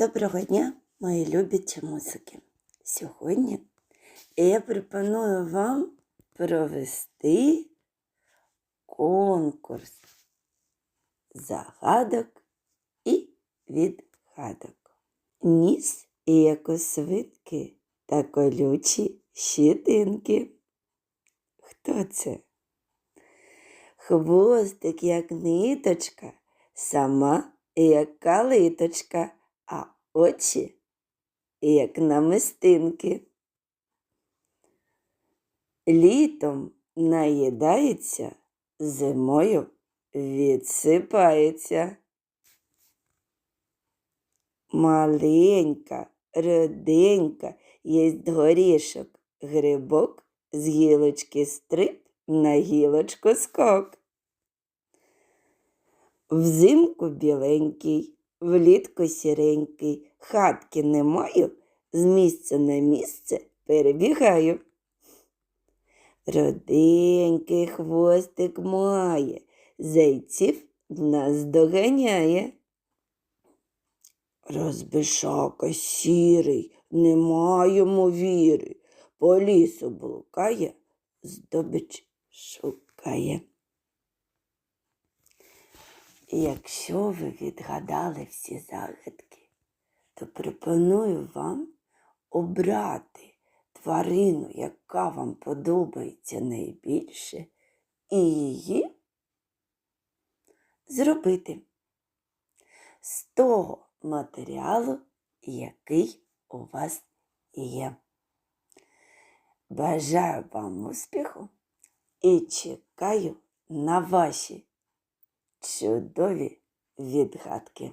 Доброго дня, мої любі музики. Сьогодні я пропоную вам провести конкурс загадок і відгадок. Ніс як у свитки та колючі щитинки. Хто це? Хвостик, як ниточка, сама як калиточка, очі як намистинки. Літом наїдається, зимою відсипається. Маленька, роденька, єсть горішок, грибок, з гілочки стрип, на гілочку скок. Взимку біленький, влітку сіренький, хатки не маю, з місця на місце перебігаю. Роденький хвостик має, зайців нас доганяє. Розбишака сірий, нема йому віри, по лісу блукає, здобич шукає. Якщо ви відгадали всі загадки, то пропоную вам обрати тварину, яка вам подобається найбільше, і її зробити з того матеріалу, який у вас є. Бажаю вам успіху і чекаю на ваші чудові відгадки.